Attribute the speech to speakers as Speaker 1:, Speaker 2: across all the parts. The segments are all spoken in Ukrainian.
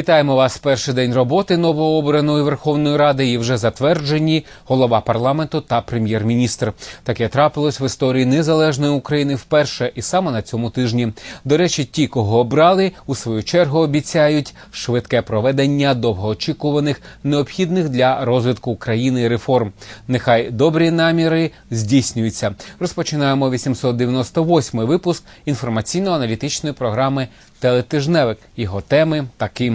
Speaker 1: Вітаємо вас перший день роботи новообраної Верховної Ради і вже затверджені голова парламенту та прем'єр-міністр. Таке трапилось в історії незалежної України вперше, і саме на цьому тижні. До речі, ті, кого обрали, у свою чергу обіцяють швидке проведення довгоочікуваних необхідних для розвитку країни реформ. Нехай добрі наміри здійснюються. Розпочинаємо 898 випуск інформаційно-аналітичної програми Телетижневик. Його теми такі.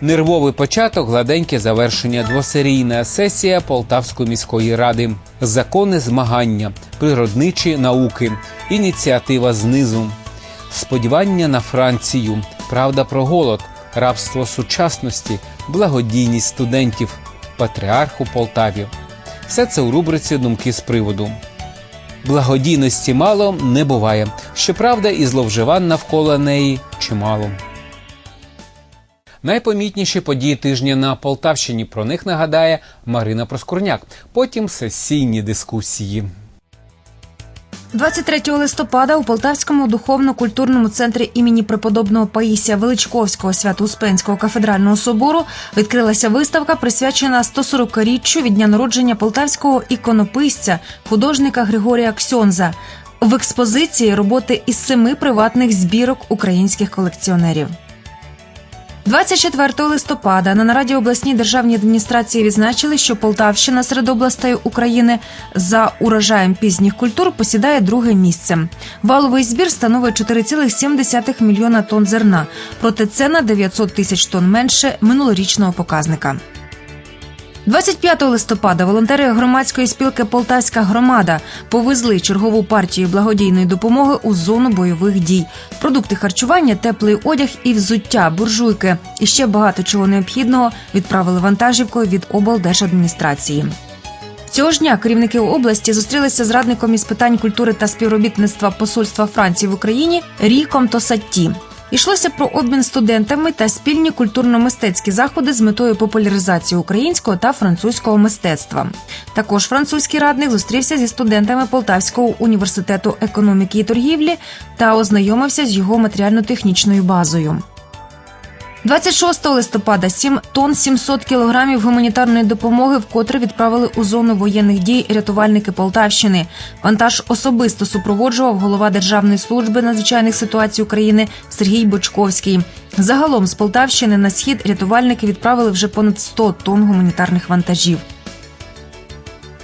Speaker 1: Нервовий початок, гладеньке завершення, двосерійна сесія Полтавської міської ради, закони змагання, природничі науки, ініціатива знизу, сподівання на Францію, правда про голод, рабство сучасності, благодійність студентів, патріарх у Полтаві. Все це у рубриці Думки з приводу. Благодійності мало не буває. Щоправда, і зловживань навколо неї чимало. Найпомітніші події тижня на Полтавщині. Про них нагадає Марина Проскурняк. Потім сесійні дискусії.
Speaker 2: 23 листопада у Полтавському духовно-культурному центрі імені преподобного Паїсія Величковського Свято-Успенського кафедрального собору відкрилася виставка, присвячена 140-річчю від дня народження полтавського іконописця, художника Григорія Ксьонза. В експозиції роботи із семи приватних збірок українських колекціонерів. 24 листопада на нараді обласній державній адміністрації відзначили, що Полтавщина серед областей України за урожаєм пізніх культур посідає друге місце. Валовий збір становить 4,7 мільйона тонн зерна, проте це на 900 тисяч тонн менше минулорічного показника. 25 листопада волонтери громадської спілки Полтавська громада повезли чергову партію благодійної допомоги у зону бойових дій. Продукти харчування, теплий одяг і взуття, буржуйки і ще багато чого необхідного відправили вантажівкою від облдержадміністрації. Цього ж дня керівники області зустрілися з радником із питань культури та співробітництва посольства Франції в Україні Ріком Тосатті. Йшлося про обмін студентами та спільні культурно-мистецькі заходи з метою популяризації українського та французького мистецтва. Також французький радник зустрівся зі студентами Полтавського університету економіки і торгівлі та ознайомився з його матеріально-технічною базою. 26 листопада 7 тонн 700 кілограмів гуманітарної допомоги вкотре відправили у зону воєнних дій рятувальники Полтавщини. Вантаж особисто супроводжував голова Державної служби надзвичайних ситуацій України Сергій Бочковський. Загалом з Полтавщини на схід рятувальники відправили вже понад 100 тонн гуманітарних вантажів.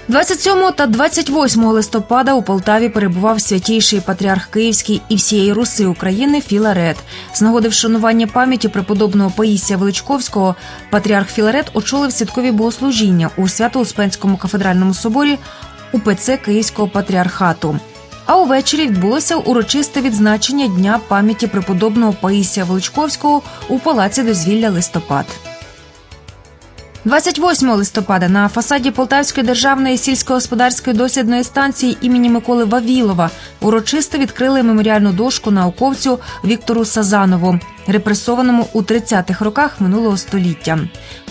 Speaker 2: 27 та 28 листопада у Полтаві перебував святійший патріарх Київський і всієї Руси України Філарет. З нагоди вшанування пам'яті преподобного Паїсія Величковського патріарх Філарет очолив святкові богослужіння у Свято-Успенському кафедральному соборі УПЦ Київського патріархату. А увечері відбулося урочисте відзначення дня пам'яті преподобного Паїсія Величковського у палаці дозвілля листопад. 28 листопада на фасаді Полтавської державної сільськогосподарської дослідної станції імені Миколи Вавілова урочисто відкрили меморіальну дошку науковцю Віктору Сазанову, репресованому у 30-х роках минулого століття.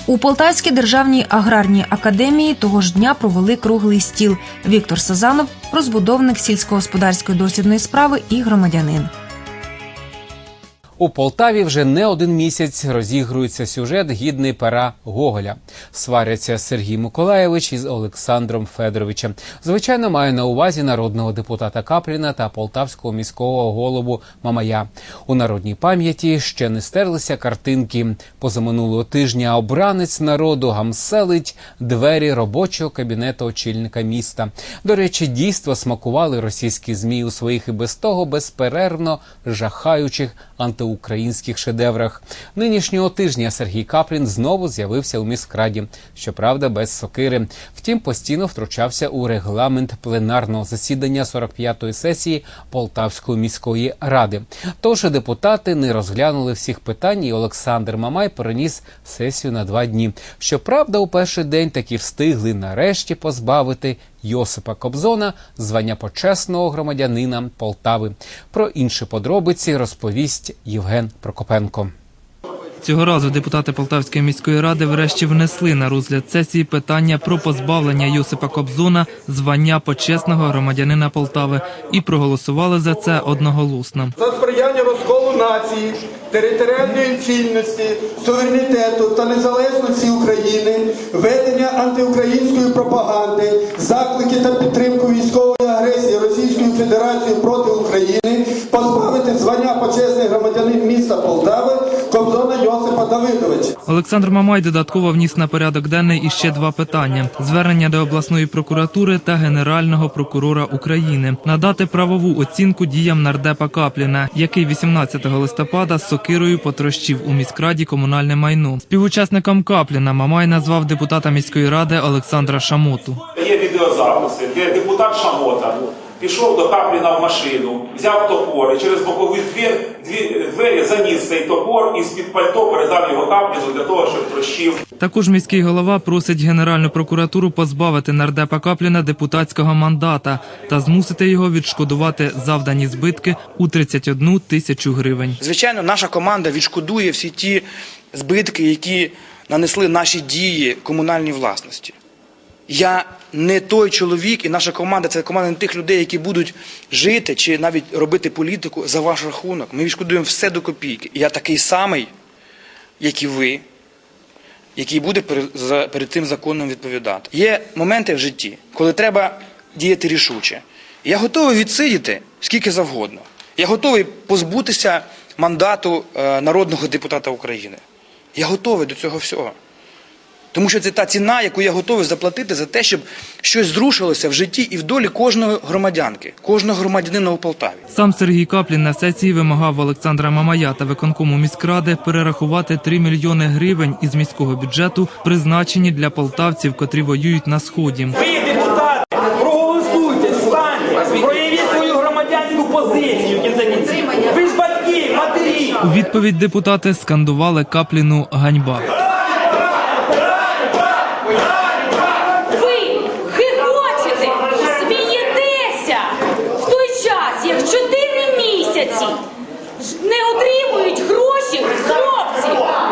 Speaker 2: У Полтавській державній аграрній академії того ж дня провели круглий стіл. Віктор Сазанов, розбудовник сільськогосподарської дослідної справи і громадянин.
Speaker 1: У Полтаві вже не один місяць розігрується сюжет гідний пера Гоголя. Сваряться Сергій Миколаєвич із Олександром Федоровичем. Звичайно, маю на увазі народного депутата Капліна та полтавського міського голову Мамая. У народній пам'яті ще не стерлися картинки. Позаминулого тижня обранець народу гамселить двері робочого кабінету очільника міста. До речі, дійство смакували російські змі у своїх і без того безперервно жахаючих антиукраїнських шедеврах. Нинішнього тижня Сергій Каплін знову з'явився у міськраді, щоправда, без сокири. Втім, постійно втручався у регламент пленарного засідання 45-ї сесії Полтавської міської ради. Тож депутати не розглянули всіх питань, і Олександр Мамай переніс сесію на два дні. Щоправда, у перший день таки встигли нарешті позбавити Йосипа Кобзона звання почесного громадянина Полтави. Про інші подробиці розповість Євген Прокопенко.
Speaker 3: Цього разу депутати Полтавської міської ради врешті внесли на розгляд сесії питання про позбавлення Йосипа Кобзона звання почесного громадянина Полтави і проголосували за це одноголосно.
Speaker 4: за сприяння розколу нації територіальної цільності, суверенітету та незалежності України, ведення антиукраїнської пропаганди, заклики та підтримку військової агресії Російської Федерації проти України, позбавити звання почесний громадянин міста Полтави Кобзона Йосипа Давидовича.
Speaker 3: Олександр Мамай додатково вніс на порядок денний іще два питання: звернення до обласної прокуратури та генерального прокурора України надати правову оцінку діям нардепа Капліна, який 18 листопада з сокирою потрощив у міськраді комунальне майно. Співучасником Капліна Мамай назвав депутата міської ради Олександра Шамоту.
Speaker 5: Є відеозаписи, де депутат Шамота пішов до Капліна в машину, взяв топор і через бокові двір, дві, двері заніс цей топор і з-під пальто передав його Капліну для того, щоб трощив.
Speaker 3: Також міський голова просить Генеральну прокуратуру позбавити нардепа Капліна депутатського мандата та змусити його відшкодувати завдані збитки у 31 тисячу гривень.
Speaker 6: Звичайно, наша команда відшкодує всі ті збитки, які нанесли наші дії комунальній власності. Я не той чоловік, і наша команда це команда не тих людей, які будуть жити чи навіть робити політику за ваш рахунок. Ми відшкодуємо все до копійки. Я такий самий, як і ви, який буде перед, тим законом відповідати. Є моменти в житті, коли треба діяти рішуче. Я готовий відсидіти скільки завгодно. Я готовий позбутися мандату е, народного депутата України. Я готовий до цього всього. Тому що це та ціна, яку я готовий заплатити за те, щоб щось зрушилося в житті і в долі кожної громадянки, кожного громадянина у Полтаві.
Speaker 3: Сам Сергій Каплін на сесії вимагав Олександра Мамая та виконкому міськради перерахувати 3 мільйони гривень із міського бюджету, призначені для полтавців, котрі воюють на сході.
Speaker 7: Ви, депутати, проголосуйте, встаньте, проявіть свою громадянську позицію. Ви ж батьки, матері.
Speaker 3: У відповідь депутати скандували Капліну ганьба.
Speaker 8: Ви хихочете, смієтеся в той час, як чотири місяці ж- не отримують гроші хлопці,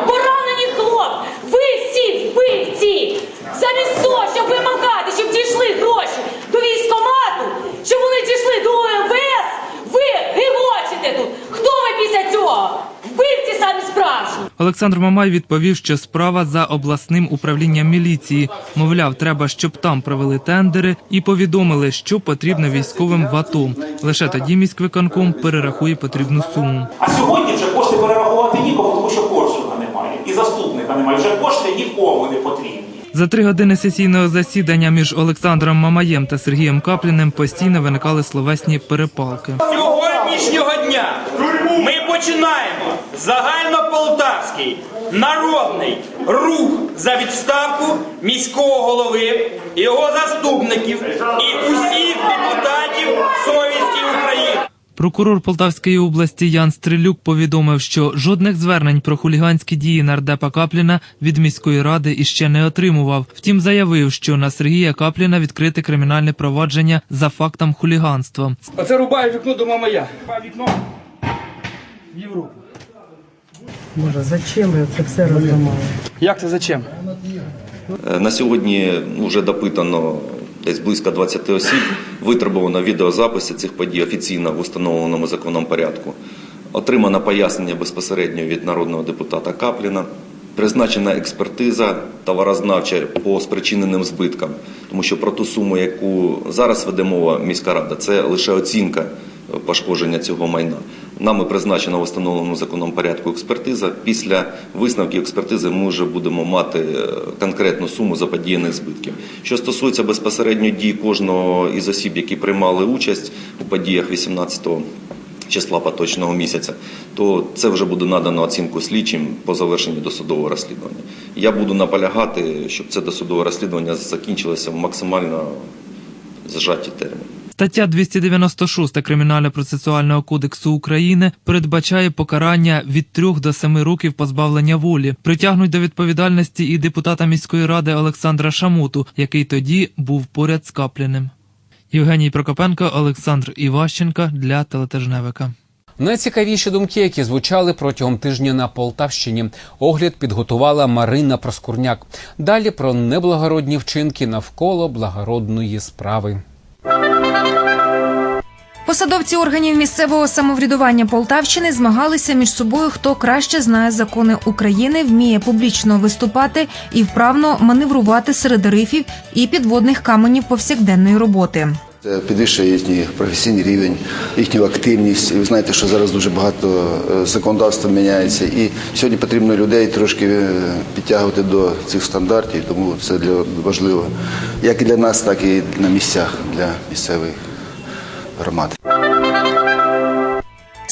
Speaker 8: поранені хлопці. Ви всі вбивці. Замість того, щоб вимагати, щоб дійшли гроші до військкомату, щоб вони дійшли до ОМВС, ви гигочете тут. Хто ви після цього? Вбивці самі справжні.
Speaker 3: Олександр Мамай відповів, що справа за обласним управлінням міліції. Мовляв, треба, щоб там провели тендери і повідомили, що потрібно військовим в АТО. Лише тоді міськвиконком перерахує потрібну суму.
Speaker 5: А сьогодні вже кошти перерахувати нікому, тому що Корсуна немає і заступника немає. Вже кошти нікому не потрібні.
Speaker 3: За три години сесійного засідання між Олександром Мамаєм та Сергієм Капліним постійно виникали словесні перепалки.
Speaker 7: Сьогоднішнього починаємо загальнополтавський народний рух за відставку міського голови, його заступників і усіх депутатів совісті України.
Speaker 3: Прокурор Полтавської області Ян Стрелюк повідомив, що жодних звернень про хуліганські дії нардепа Капліна від міської ради іще не отримував. Втім, заявив, що на Сергія Капліна відкрите кримінальне провадження за фактом хуліганства.
Speaker 7: Оце рубає вікно до мамая. Вікно в Європу.
Speaker 9: Боже, зачем ви це все розламали?
Speaker 7: Як це зачем?
Speaker 10: Е, На сьогодні ну, вже допитано десь близько 20 осіб, витребувано відеозаписи цих подій офіційно в установленому законом порядку. Отримано пояснення безпосередньо від народного депутата Капліна. Призначена експертиза товарознавча по спричиненим збиткам, тому що про ту суму, яку зараз веде мова міська рада, це лише оцінка пошкодження цього майна. Нами призначена в встановленому законом порядку експертиза. Після висновків експертизи ми вже будемо мати е, конкретну суму заподіяних збитків. Що стосується безпосередньо дій кожного із осіб, які приймали участь у подіях 18 числа поточного місяця, то це вже буде надано оцінку слідчим по завершенню досудового розслідування. Я буду наполягати, щоб це досудове розслідування закінчилося в максимально зжаті терміни.
Speaker 3: Стаття 296 Кримінально-процесуального кодексу України передбачає покарання від 3 до 7 років позбавлення волі. Притягнуть до відповідальності і депутата міської ради Олександра Шамуту, який тоді був поряд з Капліним. Євгеній Прокопенко, Олександр Іващенка для телетижневика.
Speaker 1: Найцікавіші думки, які звучали протягом тижня на Полтавщині. Огляд підготувала Марина Проскурняк. Далі про неблагородні вчинки навколо благородної справи.
Speaker 2: Посадовці органів місцевого самоврядування Полтавщини змагалися між собою, хто краще знає закони України, вміє публічно виступати і вправно маневрувати серед рифів і підводних каменів повсякденної роботи.
Speaker 11: Це підвищує їхній професійний рівень, їхню активність. Ви знаєте, що зараз дуже багато е, законодавства міняється. І сьогодні потрібно людей трошки е, підтягувати до цих стандартів, тому це для важливо як і для нас, так і на місцях для місцевих громад.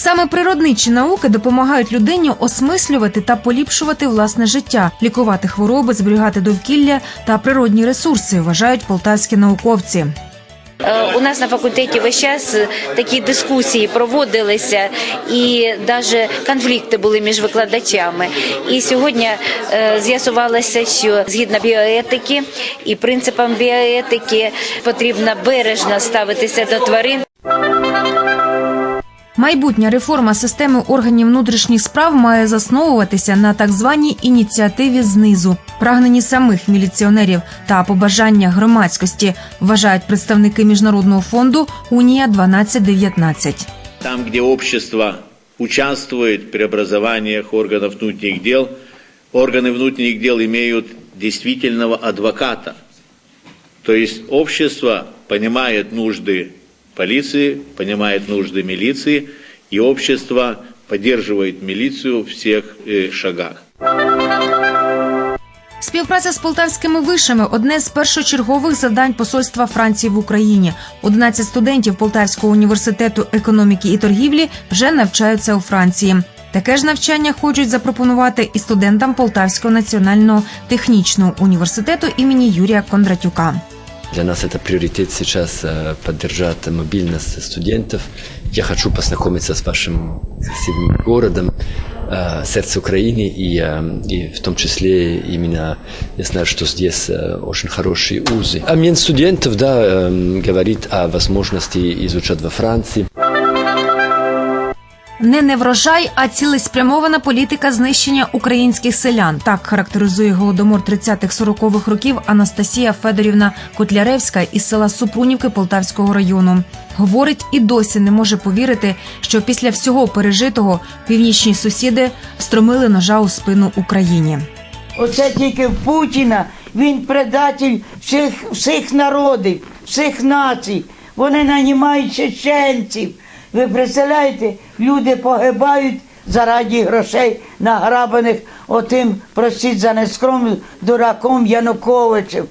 Speaker 2: Саме природничі науки допомагають людині осмислювати та поліпшувати власне життя, лікувати хвороби, зберігати довкілля та природні ресурси, вважають полтавські науковці.
Speaker 12: Е, У нас на факультеті весь час е, такі дискусії проводилися, і навіть конфлікти були між викладачами. І сьогодні е, з'ясувалося, що згідно біоетики і принципам біоетики потрібно бережно ставитися до тварин.
Speaker 2: Майбутня реформа системи органів внутрішніх справ має засновуватися на так званій ініціативі знизу, прагненні самих міліціонерів та побажання громадськості, вважають представники міжнародного фонду Унія 1219
Speaker 13: Там, где общество участвует в преобразованиях органов внутренних дел, органы внутренних дел имеют действительного адвоката. То есть общество понимает нужды полиции, понимает нужды милиции, и общество поддерживает милицию в всех э, шагах.
Speaker 2: Співпраця з полтавськими вишами одне з першочергових завдань посольства Франції в Україні. 11 студентів Полтавського університету економіки і торгівлі вже навчаються у Франції. Таке ж навчання хочуть запропонувати і студентам Полтавського національного технічного університету імені Юрія Кондратюка.
Speaker 14: Для нас это приоритет сейчас э, поддержать мобильность студентов. Я хочу познакомиться с вашим красивым городом, э, сердце Украины, и, э, и в том числе именно я знаю, что здесь очень хорошие узы. Обмен студентов, да, э, говорит о возможности изучать во Франции.
Speaker 2: Не неврожай, а цілеспрямована політика знищення українських селян. Так характеризує голодомор 30-40-х років Анастасія Федорівна Котляревська із села Супрунівки Полтавського району. Говорить, і досі не може повірити, що після всього пережитого північні сусіди стромили ножа у спину Україні.
Speaker 15: Оце тільки в Путіна він предатель всіх, всіх народів, всіх націй. Вони нанімають чеченців. Ви представляєте, люди погибають заради грошей награбаних отим, простіть за нескромну, дураком Януковичем.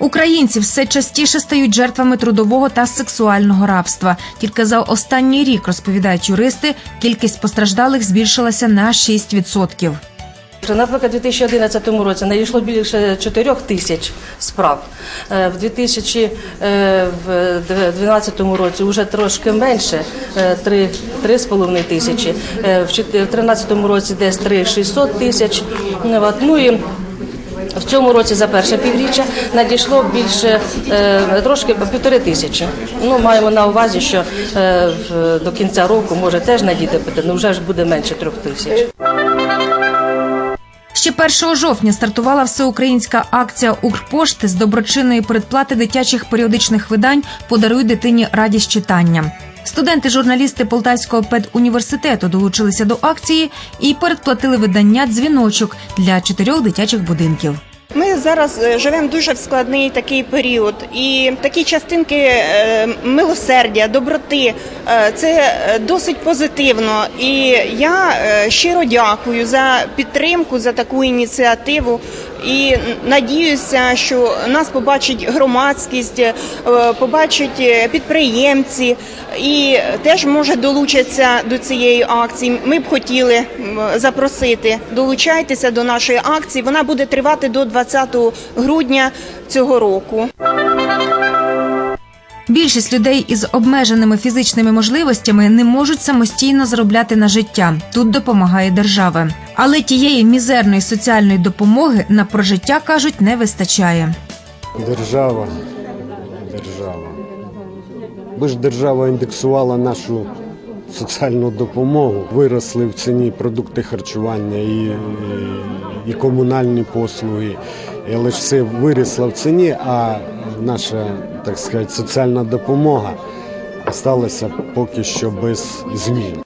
Speaker 2: Українці все частіше стають жертвами трудового та сексуального рабства. Тільки за останній рік розповідають юристи, кількість постраждалих збільшилася на 6%.
Speaker 9: Наприклад, у 2011 році надійшло більше 4 тисяч справ. Е, В 2012 році вже трошки менше, е, 3 3,5 тисячі. Е, В 2013 році десь 3 600 тисяч. Ну і в цьому році за перше півріччя надійшло більше е, трошки півтори тисячі. Ну маємо на увазі, що е, до кінця року може теж надійти, але вже ж буде менше трьох тисяч.
Speaker 2: Ще 1 жовтня стартувала всеукраїнська акція Укрпошти з доброчинної передплати дитячих періодичних видань Подаруй дитині радість читання. Студенти-журналісти Полтавського педуніверситету долучилися до акції і передплатили видання дзвіночок для чотирьох дитячих будинків.
Speaker 16: Ми зараз е, живемо дуже в складний такий період, і такі частинки е, милосердя, доброти е, це досить позитивно. І я щиро дякую за підтримку, за таку ініціативу. І надіюся, що нас побачить громадськість, е, побачать е, підприємці і теж може долучаться до цієї акції. Ми б хотіли запросити. Долучайтеся до нашої акції. Вона буде тривати до 20 грудня цього року.
Speaker 2: Більшість людей із обмеженими фізичними можливостями не можуть самостійно заробляти на життя. Тут допомагає держава. Але тієї мізерної соціальної допомоги на прожиття кажуть не вистачає.
Speaker 17: Держава, держава. Би ж держава індексувала нашу соціальну допомогу. Виросли в ціні продукти харчування і, і, і комунальні послуги. Але ж все виросло в ціні, а наша, так сказати, соціальна допомога залишилася поки що без змін.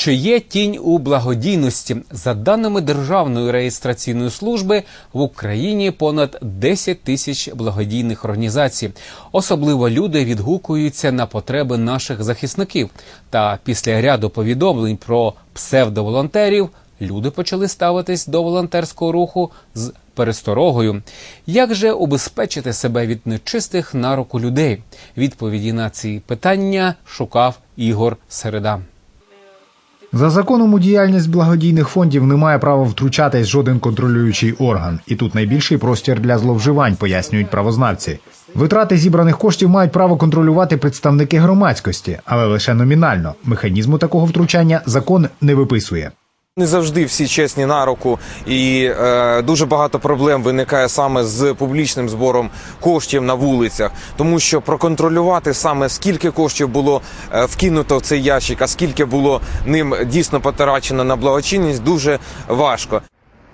Speaker 1: Чи є тінь у благодійності? За даними Державної реєстраційної служби, в Україні понад 10 тисяч благодійних організацій. Особливо люди відгукуються на потреби наших захисників. Та після ряду повідомлень про псевдоволонтерів люди почали ставитись до волонтерського руху з пересторогою. Як же убезпечити себе від нечистих на руку людей? Відповіді на ці питання шукав Ігор Середа.
Speaker 18: За законом у діяльність благодійних фондів не має права втручатись жоден контролюючий орган, і тут найбільший простір для зловживань, пояснюють правознавці. Витрати зібраних коштів мають право контролювати представники громадськості, але лише номінально. Механізму такого втручання закон не виписує.
Speaker 19: Не завжди всі чесні на руку, і е, дуже багато проблем виникає саме з публічним збором коштів на вулицях, тому що проконтролювати саме скільки коштів було е, вкинуто в цей ящик, а скільки було ним дійсно потрачено на благочинність, дуже важко.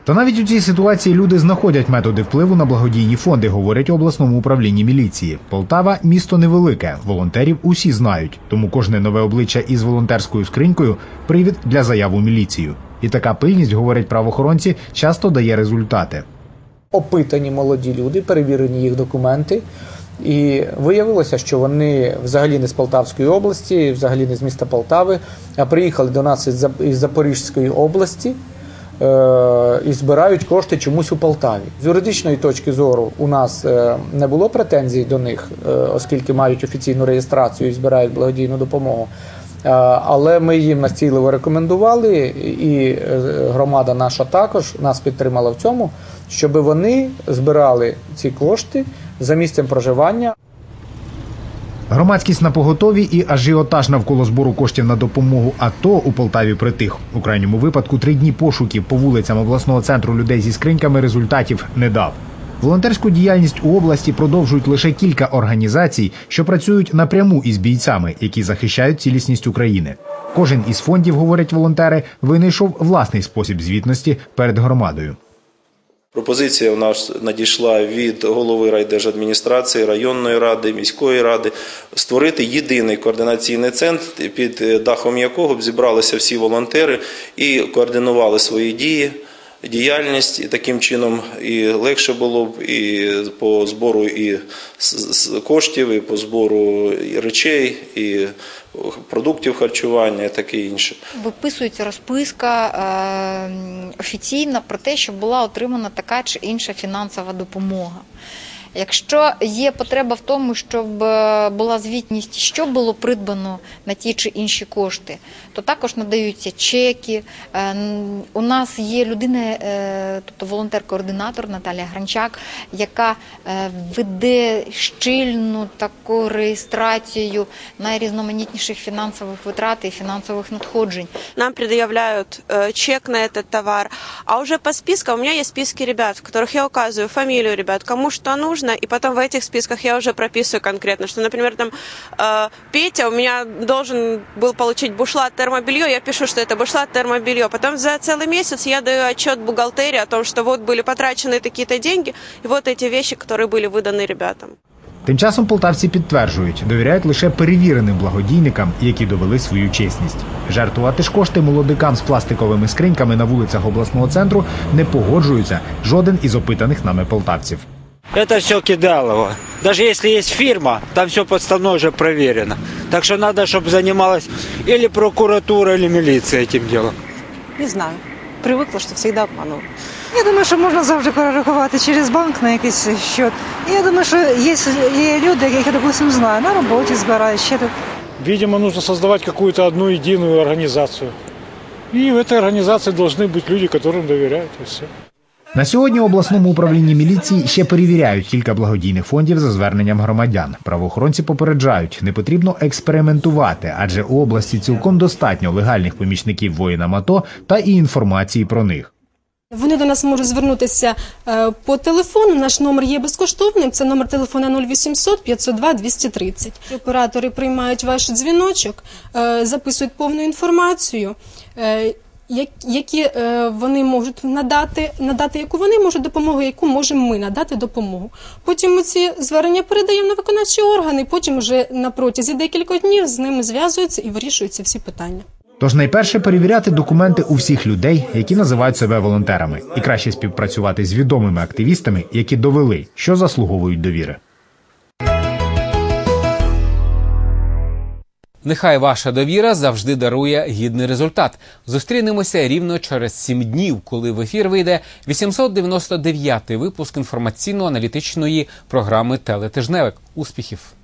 Speaker 18: Та навіть у цій ситуації люди знаходять методи впливу на благодійні фонди, говорять обласному управлінні міліції. Полтава місто невелике, волонтерів усі знають, тому кожне нове обличчя із волонтерською скринькою привід для заяв у міліцію. І така пильність, говорять правоохоронці, часто дає результати.
Speaker 20: опитані молоді люди, перевірені їх документи. І виявилося, що вони взагалі не з Полтавської області, взагалі не з міста Полтави, а приїхали до нас із Запорізької області е- і збирають кошти чомусь у Полтаві. З юридичної точки зору у нас е, не було претензій до них, е, оскільки мають офіційну реєстрацію і збирають благодійну допомогу. Е, Але ми їм настійливо рекомендували, і е, громада наша також нас підтримала в цьому, щоб вони збирали ці кошти за місцем проживання.
Speaker 18: Громадськість на поготові і ажіотаж навколо збору коштів на допомогу АТО у Полтаві притих. У крайньому випадку три дні пошуків по вулицям обласного центру людей зі скриньками результатів не дав. Волонтерську діяльність у області продовжують лише кілька організацій, що працюють напряму із бійцями, які захищають цілісність України. Кожен із фондів, говорять волонтери, винайшов власний спосіб звітності перед громадою.
Speaker 21: Пропозиція у нас надійшла від голови райдержадміністрації, районної ради, міської ради створити єдиний координаційний центр, під дахом якого б зібралися всі волонтери і координували свої дії. Діяльність і таким чином і легше було б і по збору і коштів, і по збору речей, і продуктів харчування, і таке інше.
Speaker 22: Виписується розписка е, офіційна про те, що була отримана така чи інша фінансова допомога. Якщо є потреба в тому, щоб е, була звітність, що було придбано на ті чи інші кошти, то також надаються чеки. Е, н- У нас є людина, е, тобто волонтер-координатор Наталія Гранчак, яка е, веде щільну таку реєстрацію найрізноманітніших фінансових витрат і фінансових надходжень.
Speaker 23: нам предъявляют э, чек на этот товар. А уже по спискам у меня есть списки ребят, в которых я указываю фамилию ребят, кому что нужно, и потом в этих списках я уже прописываю конкретно, что, например, там э, Петя у меня должен был получить бушлат термобелье, я пишу, что это бушлат термобелье. Потом за целый месяц я даю отчет бухгалтерии о том, что вот были потрачены такие-то деньги, и вот эти вещи, которые были выданы ребятам.
Speaker 18: Тим часом полтавці підтверджують, довіряють лише перевіреним благодійникам, які довели свою чесність. Жертвувати ж кошти молодикам з пластиковими скриньками на вулицях обласного центру не погоджуються жоден із опитаних нами полтавців.
Speaker 24: Это все кидалово. Даже если есть фирма, там все подставное уже проверено. Так что надо, чтобы занималась или прокуратура, или милиция этим делом.
Speaker 25: Не знаю. Привикла, що завжди обманули. Я думаю, що можна завжди перерахувати через банк на якийсь счет. І я думаю, що є, є люди, яких я, допустим, знаю, на роботі збирають, ще тут.
Speaker 26: Видимо, нужно создавать какую-то одну единую организацию. И в этой организации должны быть люди, которым доверяют, и все.
Speaker 18: На сьогодні у обласному управлінні міліції ще перевіряють кілька благодійних фондів за зверненням громадян. Правоохоронці попереджають, не потрібно експериментувати, адже у області цілком достатньо легальних помічників воїнам АТО та і інформації про них.
Speaker 27: Вони до нас можуть звернутися е, по телефону. Наш номер є безкоштовним. Це номер телефона 0800 502 230. Оператори приймають ваш дзвіночок, е, записують повну інформацію. Як- які е, вони можуть надати, надати, яку вони можуть допомогу, яку можемо ми надати допомогу. Потім ми ці звернення передаємо на виконавчі органи, потім вже на протязі декількох днів з ними зв'язуються і вирішуються всі питання.
Speaker 18: Тож найперше перевіряти документи у всіх людей, які називають себе волонтерами, і краще співпрацювати з відомими активістами, які довели, що заслуговують довіри.
Speaker 1: Нехай ваша довіра завжди дарує гідний результат. Зустрінемося рівно через сім днів, коли в ефір вийде 899-й випуск інформаційно-аналітичної програми Телетижневик. Успіхів!